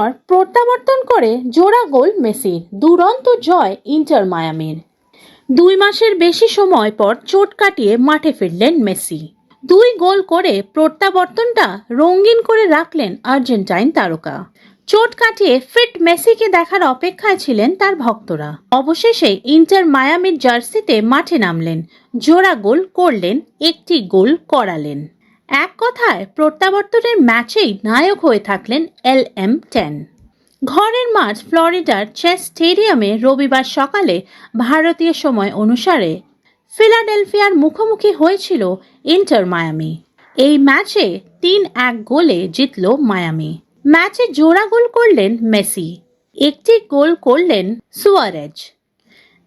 পর প্রত্যাবর্তন করে জোড়া গোল মেসির। দুরন্ত জয় ইন্টার মায়ামির। দুই মাসের বেশি সময় পর চোট কাটিয়ে মাঠে ফিরলেন মেসি। দুই গোল করে প্রত্যাবর্তনটা রঙিন করে রাখলেন আর্জেন্টাইন তারকা। চোট কাটিয়ে ফিট মেসিকে দেখার অপেক্ষায় ছিলেন তার ভক্তরা। অবশেষে ইন্টার মায়ামির জার্সিতে মাঠে নামলেন। জোড়া গোল করলেন, একটি গোল করালেন। এক কথায়, প্রত্যাবর্তনের ম্যাচেই নায়ক হয়ে থাকলেন এল এম টেন। ঘরের মাঠ ফ্লোরিডার চেস স্টেডিয়ামে রবিবার সকালে ভারতীয় সময় অনুসারে ফিলাডেলফিয়ার মুখোমুখি হয়েছিল ইন্টার মায়ামি। এই ম্যাচে তিন এক গোলে জিতল মায়ামি। ম্যাচে জোড়া গোল করলেন মেসি, একটি গোল করলেন সুয়ারেজ।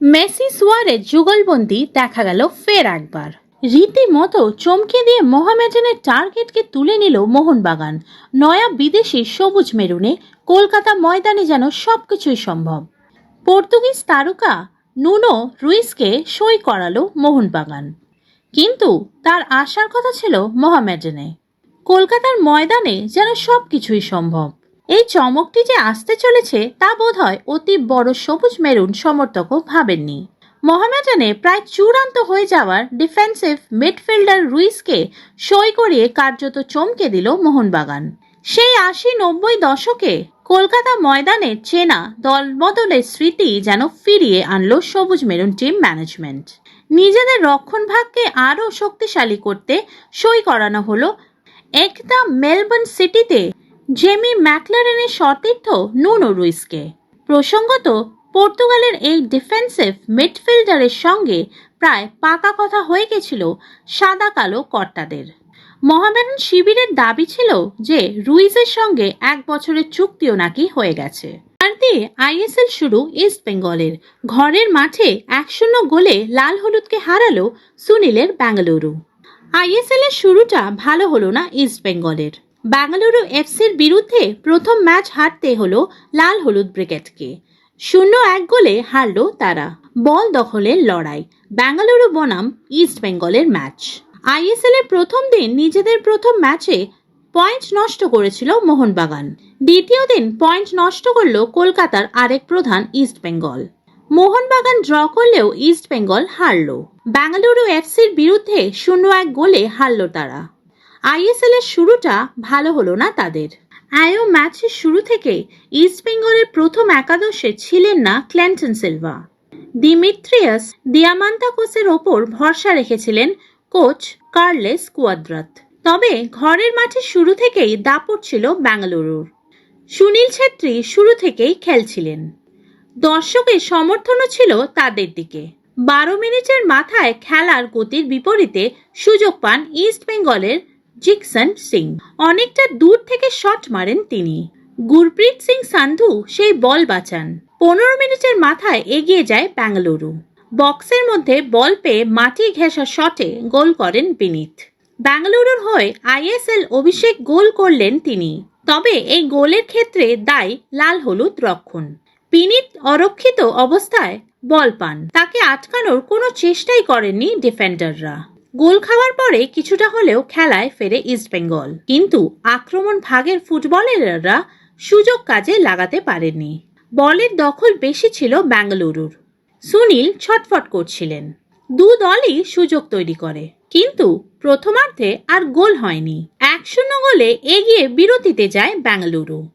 মেসি সুয়ারেজ যুগলবন্দি দেখা গেল ফের একবার। রীতিমতো চমকে দিয়ে মোহামেডানের টার্গেটকে তুলে নিল মোহনবাগান। নয়া বিদেশি সবুজ মেরুনে কলকাতা ময়দানে যেন সবকিছুই সম্ভব। পর্তুগিজ তারকা নুনো রুইসকে সই করালো মোহনবাগান। কিন্তু তার আসার কথা ছিল মোহামেডানে কলকাতার ময়দানে যেন সব কিছুই সম্ভব। এই চমকটি যে আসতে চলেছে তা বোধহয় অতি বড় সবুজ মেরুন সমর্থকও ভাবেননি। মোহামেডানে প্রায় চূড়ান্ত হয়ে যাওয়ার ডিফেন্সিভ মিডফিল্ডার রুইসকে সই করিয়ে কার্যত চমকে দিল মোহনবাগান। সেই আশি নব্বই দশকে কলকাতা ময়দানে চেনা দলবদলের স্মৃতি যেন ফিরিয়ে আনলো সবুজ মেরুন টিম ম্যানেজমেন্ট নিজেদের রক্ষণভাগকে আরও শক্তিশালী করতে সই করানো হলো একদা মেলবোর্ন সিটিতে জেমি ম্যাকলারেনের সতীর্থ নুনো রুইসকে। প্রসঙ্গত পর্তুগালের এই ডিফেন্সিভ মিডফিল্ডারের সঙ্গে প্রায় পাকা কথা হয়ে গেছিল সাদা কালো কর্তাদের। মহামেডান শিবিরের দাবি ছিল যে রুইজের সঙ্গে এক বছরের চুক্তিও নাকি হয়ে গেছে। দিয়ে আইএসএল শুরু ইস্ট বেঙ্গলের। ঘরের মাঠে এক শূন্য গোলে লাল হলুদকে হারালো সুনীলের বেঙ্গালুরু। আইএসএল এর শুরুটা ভালো হলো না ইস্ট বেঙ্গলের। বেঙ্গালুরু এফসির বিরুদ্ধে প্রথম ম্যাচ হারতে হলো লাল হলুদ ব্রিগেডকে। শূন্য এক গোলে হারল তারা। বল দখলের লড়াই। বেঙ্গালুরু বনাম ইস্ট বেঙ্গলের ম্যাচ। আইএসএল এর প্রথম দিন নিজেদের প্রথম ম্যাচে পয়েন্ট নষ্ট করেছিল মোহনবাগান। দ্বিতীয় দিন পয়েন্ট নষ্ট করল কলকাতার আরেক প্রধান ইস্ট বেঙ্গল। মোহনবাগান ড্র করলেও ইস্ট বেঙ্গল হারল। বেঙ্গালুরু এফসির বিরুদ্ধে শূন্য এক গোলে হারল তারা। আইএসএল এর শুরুটা ভালো হলো না তাদের। আয়ো ম্যাচের শুরু থেকে ইস্ট বেঙ্গলের প্রথম একাদশে ছিলেন না ক্ল্যান্টন সিলভা। দিমিত্রিয়াস দিয়ামান্তাকোসের ওপর ভরসা রেখেছিলেন কোচ কার্লেস কুয়াদ্রাত। তবে ঘরের মাঠে শুরু থেকেই দাপট ছিল বেঙ্গালুরুর সুনীল ছেত্রী শুরু থেকেই খেলছিলেন। দর্শকের সমর্থনও ছিল তাদের দিকে। বারো মিনিটের মাথায় খেলার গতির বিপরীতে সুযোগ পান ইস্ট বেঙ্গলের জিকসন সিং। অনেকটা দূর থেকে শট মারেন তিনি। গুরপ্রীত সিং সান্ধু সেই বল বাঁচান। পনেরো মিনিটের মাথায় এগিয়ে যায় বেঙ্গালুরু বক্সের মধ্যে বল পেয়ে মাটি ঘেঁষা শটে গোল করেন বিনীত। বেঙ্গালুরুর হয়ে আইএসএল অভিষেক গোল করলেন তিনি। তবে এই গোলের ক্ষেত্রে দায় লাল হলুদ রক্ষণ। পিনিত অরক্ষিত অবস্থায় বল পান। তাকে আটকানোর কোনো চেষ্টাই করেননি ডিফেন্ডাররা। গোল খাওয়ার পরে কিছুটা হলেও খেলায় ফেরে ইস্টবেঙ্গল কিন্তু আক্রমণ ভাগের ফুটবলাররা সুযোগ কাজে লাগাতে পারেননি। বলের দখল বেশি ছিল বেঙ্গালুরুর সুনীল ছটফট করছিলেন। দু দলই সুযোগ তৈরি করে। কিন্তু প্রথমার্ধে আর গোল হয়নি। এক শূন্য গোলে এগিয়ে বিরতিতে যায় বেঙ্গালুরু